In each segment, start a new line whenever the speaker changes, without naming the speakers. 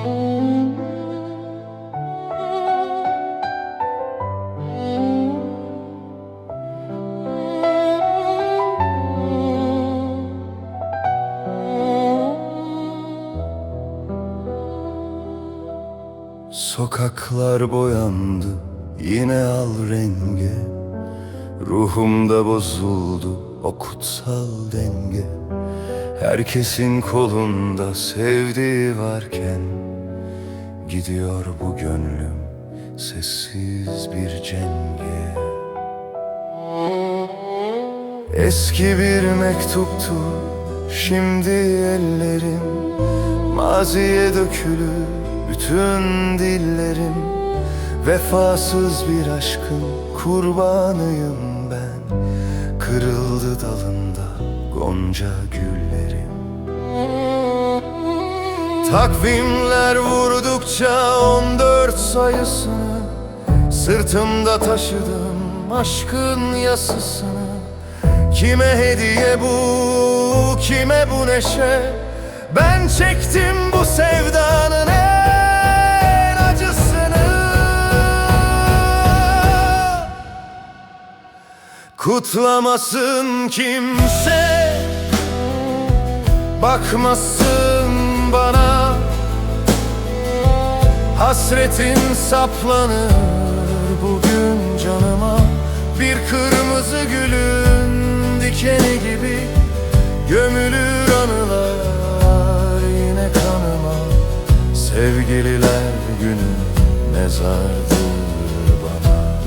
Sokaklar boyandı yine al renge. Ruhumda bozuldu o kutsal denge. Herkesin kolunda sevdiği varken Gidiyor bu gönlüm sessiz bir cenge. Eski bir mektuptu şimdi ellerim. Maziye dökülü bütün dillerim. Vefasız bir aşkın kurbanıyım ben. Kırıldı dalında gonca güllerim Takvimler vurdukça on dört sayısını Sırtımda taşıdım aşkın yasısını. Kime hediye bu, kime bu neşe? Ben çektim bu sevdanın en acısını. Kutlamasın kimse Bakmasın Hasretin saplanır bugün canıma. Bir kırmızı gülün dikeni gibi Gömülür anılar yine kanıma. Sevgililer günü mezardır bana.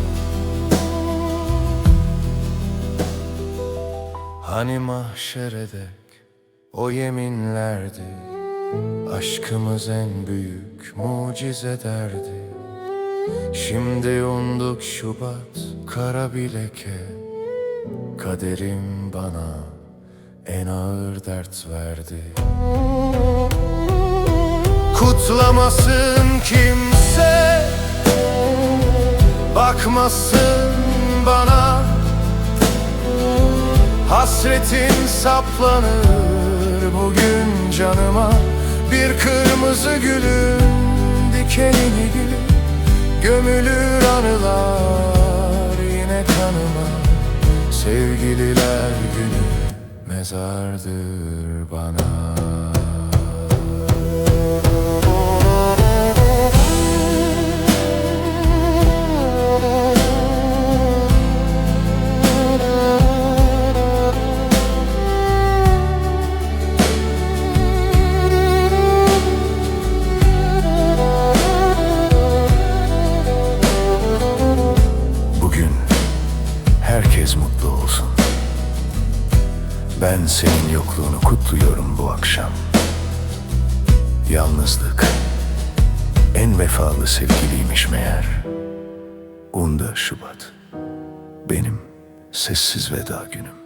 Hani mahşere dek o yeminlerdi Aşkımız en büyük mucize derdi. Şimdi yonduk Şubat kara bileke. Kaderim bana en ağır dert verdi. Kutlamasın kimse Bakmasın bana. Hasretin saplanır bugün canıma Bir kırmızı gülün dikenini gibi Gömülür anılar yine kanıma. Sevgililer günü mezardır bana Ben senin yokluğunu kutluyorum bu akşam. Yalnızlık en vefalı sevgiliymiş meğer. Unda Şubat benim sessiz veda günüm.